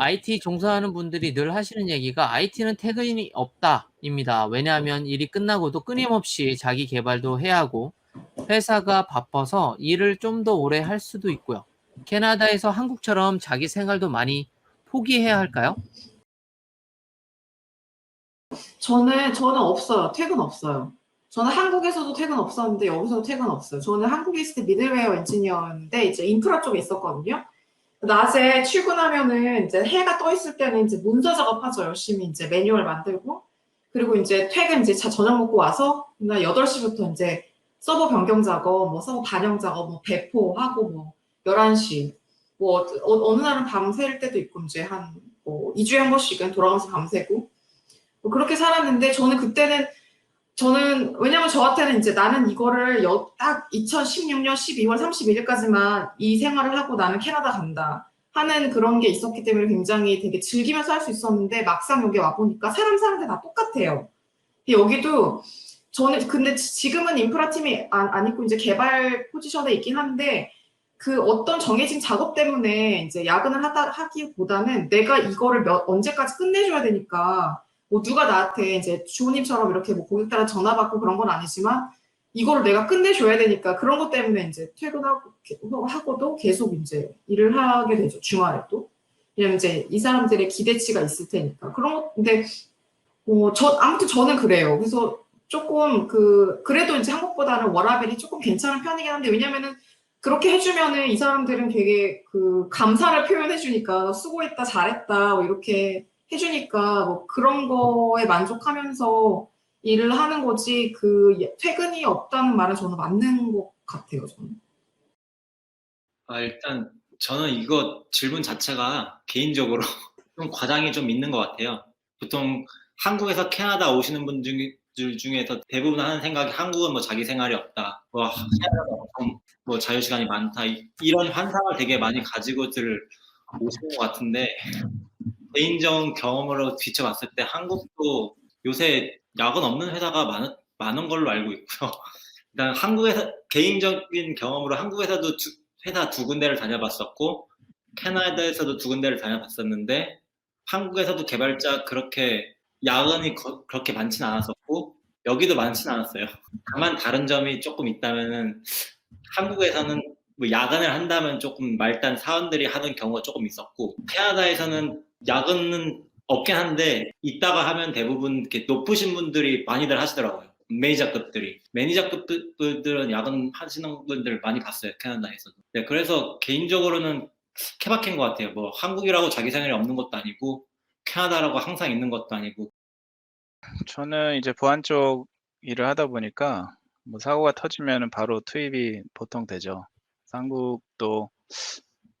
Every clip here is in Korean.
IT 종사하는 분들이 늘 하시는 얘기가 "IT는 퇴근이 없다."입니다. 왜냐하면 일이 끝나고도 끊임없이 자기 계발도 해야 하고 회사가 바빠서 일을 좀 더 오래 할 수도 있고요. 캐나다에서 한국처럼 자기 생활도 많이 포기해야 할까요? 저는 저는 없어요. 퇴근 없어요. 저는 한국에서도 퇴근 없었는데 여기서도 퇴근 없어요. 저는 한국에 있을 때 미들웨어 엔지니어였는데 이제 인프라 쪽에 있었거든요. 낮에 출근하면은 이제 해가 떠 있을 때는 이제 문서 작업하죠. 열심히 이제 매뉴얼 만들고 그리고 이제 퇴근 이제 자- 저녁 먹고 와서 나 8시부터 이제 서버 변경 작업, 뭐 서버 반영 작업, 뭐 배포하고 뭐 11시 뭐 어, 느 날은 밤샐 때도 있고 이제 한뭐 2주에 한 번씩은 돌아가면서 밤새고 뭐 그렇게 살았는데 저는 그때는 저는 왜냐면 저한테는 이제 나는 이거를 여, 딱 2016년 12월 31일까지만 이 생활을 하고 나는 캐나다 간다 하는 그런 게 있었기 때문에 굉장히 되게 즐기면서 할 수 있었는데 막상 여기 와 보니까 사람 사는데 다 똑같아요. 여기도 저는 근데 지금은 인프라 팀이 안, 안 있고 이제 개발 포지션에 있긴 한데 그 어떤 정해진 작업 때문에 이제 야근을 하다 하기보다는 내가 이거를 몇, 언제까지 끝내줘야 되니까 뭐 누가 나한테 이제 주호님처럼 이렇게 뭐 고객 따라 전화 받고 그런 건 아니지만 이거를 내가 끝내줘야 되니까 그런 것 때문에 이제 퇴근하고 하고도 계속 이제 일을 하게 되죠 주말에 또. 왜냐면 이제 이 사람들의 기대치가 있을 테니까. 그런 것 근데 뭐저 아무튼 저는 그래요. 그래서 조금 그 그래도 이제 한국보다는 워라벨이 조금 괜찮은 편이긴 한데 왜냐면은 그렇게 해주면은 이 사람들은 되게 그 감사를 표현해주니까 수고했다 잘했다 뭐 이렇게 해주니까 뭐 그런 거에 만족하면서 일을 하는 거지 그 퇴근이 없다는 말은 저는 맞는 것 같아요 저는. 아, 일단 저는 이거 질문 자체가 개인적으로 좀 과장이 좀 있는 것 같아요. 보통 한국에서 캐나다 오시는 분들 중에서 대부분 하는 생각이 한국은 뭐 자기 생활이 없다, 뭐 캐나다가 엄청 뭐 자유 시간이 많다 이런 환상을 되게 많이 가지고들 오시는 것 같은데 개인적 경험으로 비춰봤을 때 한국도 요새 야근 없는 회사가 많, 많은 걸로 알고 있고요. 일단 한국에서 개인적인 경험으로 한국에서도 두, 회사 두 군데를 다녀봤었고 캐나다에서도 두 군데를 다녀봤었는데 한국에서도 개발자 그렇게 야근이 거, 그렇게 많지는 않았었고 여기도 많지는 않았어요. 다만 다른 점이 조금 있다면은 한국에서는 뭐 야근을 한다면 조금 말단 사원들이 하는 경우가 조금 있었고 캐나다에서는 야근은 없긴 한데 있다가 하면 대부분 이렇게 높으신 분들이 많이들 하시더라고요. 매니저급들이 매니저급들은 야근 하시는 분들 많이 봤어요 캐나다에서도. 네, 그래서 개인적으로는 케바케인 것 같아요. 뭐 한국이라고 자기 생활이 없는 것도 아니고 캐나다라고 항상 있는 것도 아니고. 저는 이제 보안 쪽 일을 하다 보니까 뭐 사고가 터지면 바로 투입이 보통 되죠. 한국도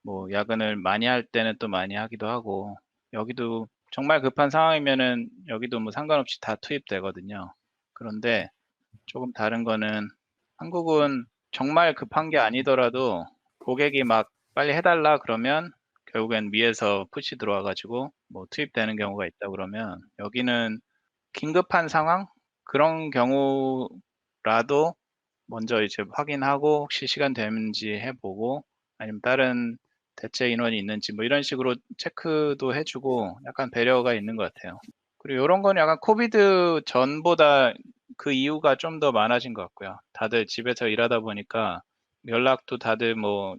뭐 야근을 많이 할 때는 또 많이 하기도 하고 여기도 정말 급한 상황이면은 여기도 뭐 상관없이 다 투입되거든요. 그런데 조금 다른 거는 한국은 정말 급한 게 아니더라도 고객이 막 빨리 해달라 그러면 결국엔 위에서 푸시 들어와 가지고 뭐 투입되는 경우가 있다 그러면 여기는 긴급한 상황 그런 경우라도 먼저 이제 확인하고 혹시 시간 되는지 해보고 아니면 다른 대체 인원이 있는지 뭐 이런 식으로 체크도 해주고 약간 배려가 있는 것 같아요. 그리고 이런 거는 약간 코비드 전보다 그 이유가 좀 더 많아진 것 같고요. 다들 집에서 일하다 보니까 연락도 다들 뭐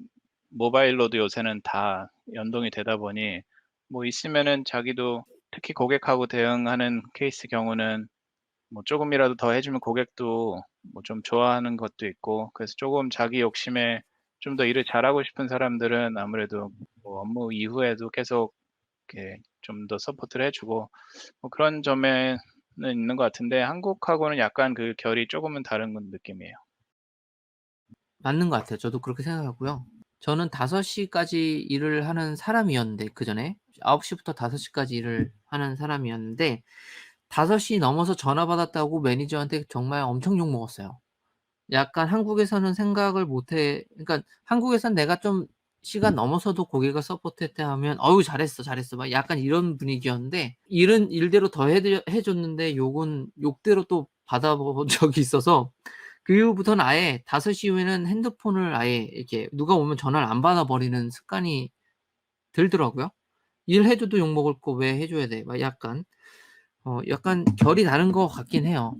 모바일로도 요새는 다 연동이 되다 보니 뭐 있으면은 자기도 특히 고객하고 대응하는 케이스 경우는 뭐 조금이라도 더 해주면 고객도 뭐 좀 좋아하는 것도 있고 그래서 조금 자기 욕심에 좀 더 일을 잘하고 싶은 사람들은 아무래도 뭐 업무 이후에도 계속 좀 더 서포트를 해주고 뭐 그런 점에는 있는 것 같은데 한국하고는 약간 그 결이 조금은 다른 느낌이에요. 맞는 것 같아요. 저도 그렇게 생각하고요. 저는 5시까지 일을 하는 사람이었는데 그 전에 9시부터 5시까지 일을 하는 사람이었는데 5시 넘어서 전화 받았다고 매니저한테 정말 엄청 욕 먹었어요. 약간 한국에서는 생각을 못해 그러니까 한국에선 내가 좀 시간 넘어서도 고객을 서포트했다 하면 "어유 잘했어, 잘했어." 막 약간 이런 분위기였는데 일은 일대로 더 해드 해 줬는데 욕은 욕대로 또 받아 본 적이 있어서 그 이후부터는 아예 5시 이후에는 핸드폰을 아예 이렇게 누가 오면 전화를 안 받아 버리는 습관이 들더라고요. 일해 줘도 욕먹을 거 왜 해 줘야 돼? 막 약간 어 약간 결이 다른 것 같긴 해요.